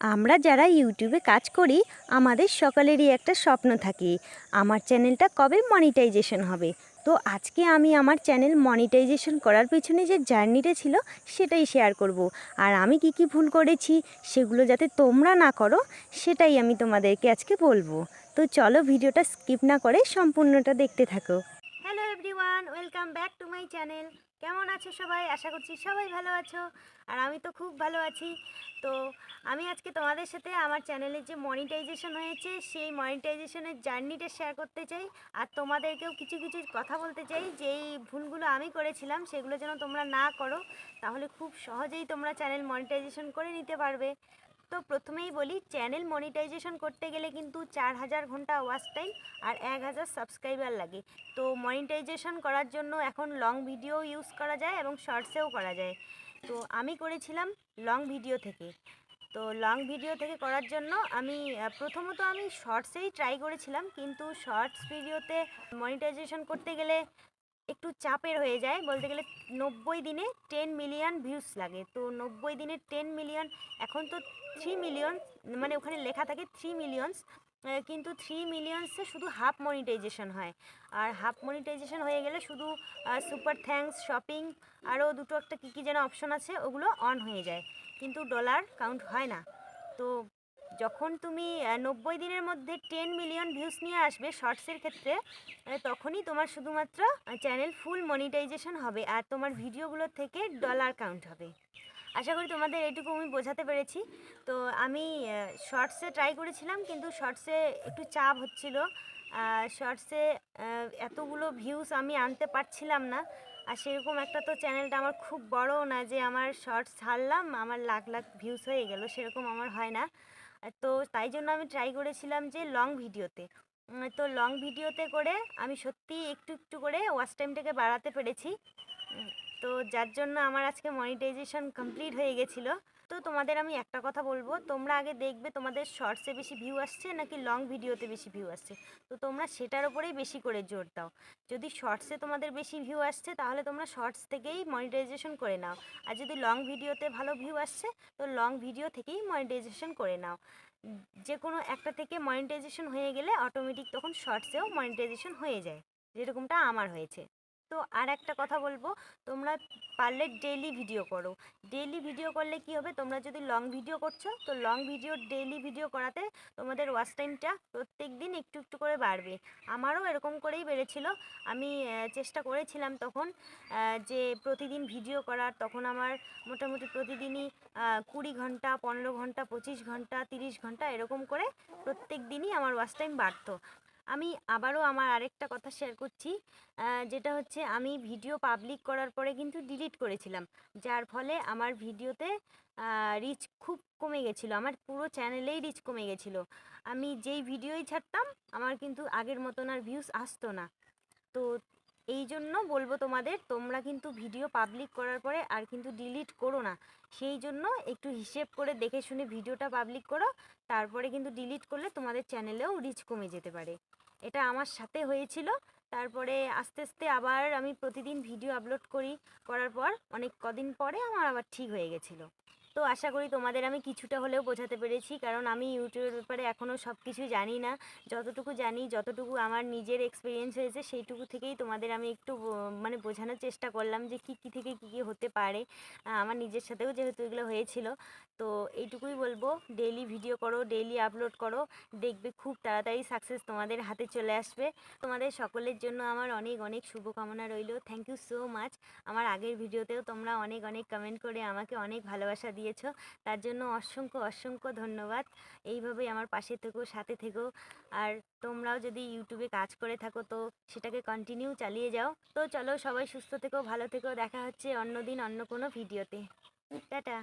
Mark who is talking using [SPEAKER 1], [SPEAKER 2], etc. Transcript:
[SPEAKER 1] আমরা যারা ইউটিউবে কাজ করি, আমাদের সকালেরই একটা স্বপ্ন থাকে, আমার চ্যানেলটা কবে মনিটাইজেশন হবে? তো আজকে আমি আমার চ্যানেল মনিটাইজেশন করার পিছনে যে জার্নিটা ছিল, সেটাই শেয়ার করব। আর আমি কি কি ভুল করেছি, সেগুলো যাতে তোমরা না করো, সেটাই আমি তোমাদেরকে আজকে বলব। তো চলো ভিডিওটা স্কিপ না করে সম্পূর্ণটা দেখতে থাকো। Hello everyone welcome back to my channel কেমন আছো সবাই? আশা করছি সবাই ভালো আছো। আর আমি তো খুব ভালো আছি। তো আমি আজকে তোমাদের সাথে আমার চ্যানেলের যে মনিটাইজেশন হয়েছে, সেই মনিটাইজেশনের জার্নিটা শেয়ার করতে চাই। আর তোমাদেরকেও কিছু কিছু কথা বলতে চাই। যেই ভুলগুলো আমি করেছিলাম, সেগুলো যেন তোমরা না করো, তাহলে খুব সহজেই তোমরা চ্যানেল মনিটাইজেশন করে নিতে পারবে। তো প্রথমেই বলি চ্যানেল মনিটাইজেশন করতে গেলে কিন্তু চার হাজার ঘণ্টা ওয়াচ টাইম আর এক হাজার সাবস্ক্রাইবার লাগে। তো মনিটাইজেশন করার জন্য এখন লং ভিডিও ইউজ করা যায় এবং শর্টসেও করা যায়। তো আমি করেছিলাম লং ভিডিও থেকে। তো লং ভিডিও থেকে করার জন্য আমি প্রথমত আমি শর্টসেই ট্রাই করেছিলাম, কিন্তু শর্টস ভিডিওতে মনিটাইজেশন করতে গেলে একটু চাপের হয়ে যায়। বলতে গেলে নব্বই দিনে টেন মিলিয়ন ভিউস লাগে। তো নব্বই দিনে টেন মিলিয়ন এখন তো থ্রি মিলিয়ন মানে ওখানে লেখা থাকে থ্রি মিলিয়নস কিন্তু থ্রি মিলিয়নসে শুধু হাফ মনিটাইজেশন হয়। আর হাফ মনিটাইজেশন হয়ে গেলে শুধু সুপার থ্যাঙ্কস শপিং আরও দুটো একটা কী কী যেন অপশন আছে, ওগুলো অন হয়ে যায়। কিন্তু ডলার কাউন্ট হয় না। তো যখন তুমি নব্বই দিনের মধ্যে টেন মিলিয়ন ভিউস নিয়ে আসবে শর্টসের ক্ষেত্রে তখনই তোমার শুধুমাত্র চ্যানেল ফুল মনিটাইজেশন হবে আর তোমার ভিডিওগুলোর থেকে ডলার কাউন্ট হবে। আশা করি তোমাদের এইটুকু আমি বোঝাতে পেরেছি। তো আমি শর্টসে ট্রাই করেছিলাম, কিন্তু শর্টসে একটু চাপ হচ্ছিল। শর্টসে এতগুলো ভিউস আমি আনতে পারছিলাম না। আর সেরকম একটা তো চ্যানেলটা আমার খুব বড়ও না যে আমার শর্টস ছাড়লাম, আমার লাখ লাখ ভিউস হয়ে গেল, সেরকম আমার হয় না। তো তাই জন্য আমি ট্রাই করেছিলাম যে লং ভিডিওতে। তো লং ভিডিওতে করে আমি সত্যি একটু একটু করে ওয়াচ টাইমটাকে বাড়াতে পেরেছি। তো যার জন্য আমার আজকে মনিটাইজেশন কমপ্লিট হয়ে গেছিল। তো তোমাদের আমি একটা কথা বলব। তোমরা আগে দেখবে তোমাদের শর্টসে বেশি ভিউ আসছে নাকি লং ভিডিওতে বেশি ভিউ আসছে? তো তোমরা সেটার ওপরেই বেশি করে জোর দাও। যদি শর্টসে তোমাদের বেশি ভিউ আসছে, তাহলে তোমরা শর্টস থেকেই মনিটাইজেশন করে নাও। আর যদি লং ভিডিওতে ভালো ভিউ আসছে, তো লং ভিডিও থেকেই মনিটাইজেশন করে নাও। যে কোনো একটা থেকে মনিটাইজেশন হয়ে গেলে অটোমেটিক তখন শর্টসেও মনিটাইজেশন হয়ে যায়। যেরকমটা আমার হয়েছে। তো আর একটা কথা বলব, তোমরা পারলে ডেইলি ভিডিও করো। ডেইলি ভিডিও করলে কি হবে? তোমরা যদি লং ভিডিও করছ, তো লং ভিডিও ডেইলি ভিডিও করাতে তোমাদের ওয়াচ টাইমটা প্রত্যেক দিন একটু একটু করে বাড়বে। আমারও এরকম করেই বেড়েছিল। আমি চেষ্টা করেছিলাম তখন যে প্রতিদিন ভিডিও করার। তখন আমার মোটামুটি প্রতিদিনই কুড়ি ঘণ্টা, পনেরো ঘণ্টা, পঁচিশ ঘণ্টা, তিরিশ ঘণ্টা এরকম করে প্রত্যেক দিনই আমার ওয়াচ টাইম বাড়তো। আমি আবারও আমার আরেকটা কথা শেয়ার করছি। যেটা হচ্ছে আমি ভিডিও পাবলিক করার পরে কিন্তু ডিলিট করেছিলাম। যার ফলে আমার ভিডিওতে রিচ খুব কমে গেছিল। আমার পুরো চ্যানেলেই রিচ কমে গেছিল। আমি যেই ভিডিওই ছাড়তাম, আমার কিন্তু আগের মতন আর ভিউস আসতো না। তো এই জন্য বলব তোমাদের, তোমরা কিন্তু ভিডিও পাবলিক করার পরে আর কিন্তু ডিলিট করো না। সেই জন্য একটু হিসেব করে দেখে শুনে ভিডিওটা পাবলিক করো, তারপরে কিন্তু ডিলিট করলে তোমাদের চ্যানেলেও রিচ কমে যেতে পারে। এটা আমার সাথে হয়েছিল। তারপরে আস্তে আস্তে আবার আমি প্রতিদিন ভিডিও আপলোড করি, করার পর অনেক কদিন পরে আমার আবার ঠিক হয়ে গেছিল। তো আশা করি তোমাদের আমি কিছুটা হলেও বোঝাতে পেরেছি। কারণ আমি ইউটিউবের ব্যাপারে এখনও সব কিছু জানি না। যতটুকু জানি, যতটুকু আমার নিজের এক্সপিরিয়েন্স হয়েছে, সেইটুকু থেকেই তোমাদের আমি একটু মানে বোঝানোর চেষ্টা করলাম যে কী কী থেকে কী কী হতে পারে। আমার নিজের সাথেও যেহেতু এগুলো হয়েছিল। তো এইটুকুই বলব ডেইলি ভিডিও করো ডেইলি আপলোড করো, দেখবে খুব তাড়াতাড়ি সাকসেস তোমাদের হাতে চলে আসবে। তোমাদের সকলের জন্য আমার অনেক অনেক শুভকামনা রইল। থ্যাংক ইউ সো মাচ আমার আগের ভিডিওতেও তোমরা অনেক অনেক কমেন্ট করে আমাকে অনেক ভালোবাসা দিয়েছ। তার জন্য অসংখ্য অসংখ্য ধন্যবাদ। এইভাবেই আমার পাশে থেকো, সাথে থেকো। আর তোমরাও যদি ইউটিউবে কাজ করে থাকো তো সেটাকে কন্টিনিউ চালিয়ে যাও। তো চলো সবাই সুস্থ থেকো, ভালো থেকো। দেখা হচ্ছে অন্য দিন অন্য কোনো ভিডিওতে। টাটা।